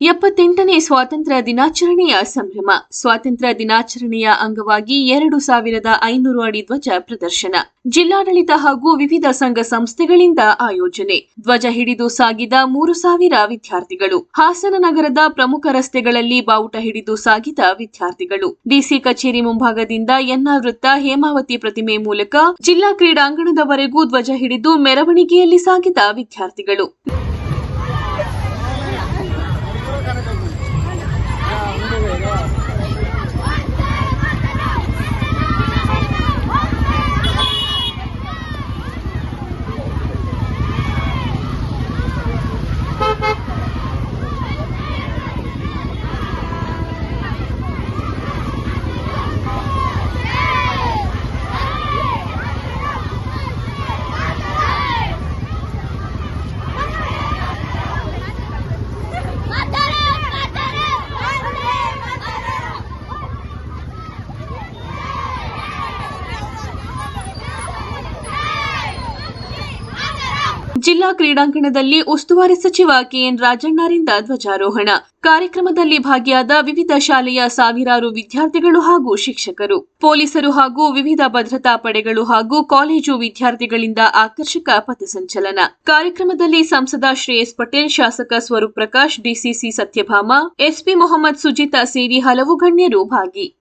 ಎಪ್ಪತ್ತೆಂಟನೇ ಸ್ವಾತಂತ್ರ್ಯ ದಿನಾಚರಣೆಯ ಸಂಭ್ರಮ. ಸ್ವಾತಂತ್ರ್ಯ ದಿನಾಚರಣೆಯ ಅಂಗವಾಗಿ ಎರಡು ಸಾವಿರದ ಐನೂರು ಅಡಿ ಧ್ವಜ ಪ್ರದರ್ಶನ. ಜಿಲ್ಲಾಡಳಿತ ಹಾಗೂ ವಿವಿಧ ಸಂಘ ಸಂಸ್ಥೆಗಳಿಂದ ಆಯೋಜನೆ. ಧ್ವಜ ಹಿಡಿದು ಸಾಗಿದ ಮೂರು ಸಾವಿರ ವಿದ್ಯಾರ್ಥಿಗಳು. ಹಾಸನ ನಗರದ ಪ್ರಮುಖ ರಸ್ತೆಗಳಲ್ಲಿ ಬಾವುಟ ಹಿಡಿದು ಸಾಗಿದ ವಿದ್ಯಾರ್ಥಿಗಳು. ಡಿಸಿ ಕಚೇರಿ ಮುಂಭಾಗದಿಂದ ಎನ್ಆರ್ ವೃತ್ತ ಹೇಮಾವತಿ ಪ್ರತಿಮೆ ಮೂಲಕ ಜಿಲ್ಲಾ ಕ್ರೀಡಾಂಗಣದವರೆಗೂ ಧ್ವಜ ಹಿಡಿದು ಮೆರವಣಿಗೆಯಲ್ಲಿ ಸಾಗಿದ ವಿದ್ಯಾರ್ಥಿಗಳು. ಜಿಲ್ಲಾ ಕ್ರೀಡಾಂಗಣದಲ್ಲಿ ಉಸ್ತುವಾರಿ ಸಚಿವ ಕೆಎನ್ ರಾಜಣ್ಣರಿಂದ ಧ್ವಜಾರೋಹಣ. ಕಾರ್ಯಕ್ರಮದಲ್ಲಿ ಭಾಗಿಯಾದ ವಿವಿಧ ಶಾಲೆಯ ಸಾವಿರಾರು ವಿದ್ಯಾರ್ಥಿಗಳು ಹಾಗೂ ಶಿಕ್ಷಕರು. ಪೊಲೀಸರು ಹಾಗೂ ವಿವಿಧ ಭದ್ರತಾ ಪಡೆಗಳು ಹಾಗೂ ಕಾಲೇಜು ವಿದ್ಯಾರ್ಥಿಗಳಿಂದ ಆಕರ್ಷಕ ಪಥಸಂಚಲನ. ಕಾರ್ಯಕ್ರಮದಲ್ಲಿ ಸಂಸದ ಶ್ರೇಯಸ್ ಪಟೇಲ್, ಶಾಸಕ ಸ್ವರೂಪ್ ಪ್ರಕಾಶ್, ಡಿಸಿಸಿ ಸತ್ಯಭಾಮ, ಎಸ್ಪಿ ಮೊಹಮ್ಮದ್ ಸುಜಿತಾ ಸೇರಿ ಹಲವು ಗಣ್ಯರು ಭಾಗಿ.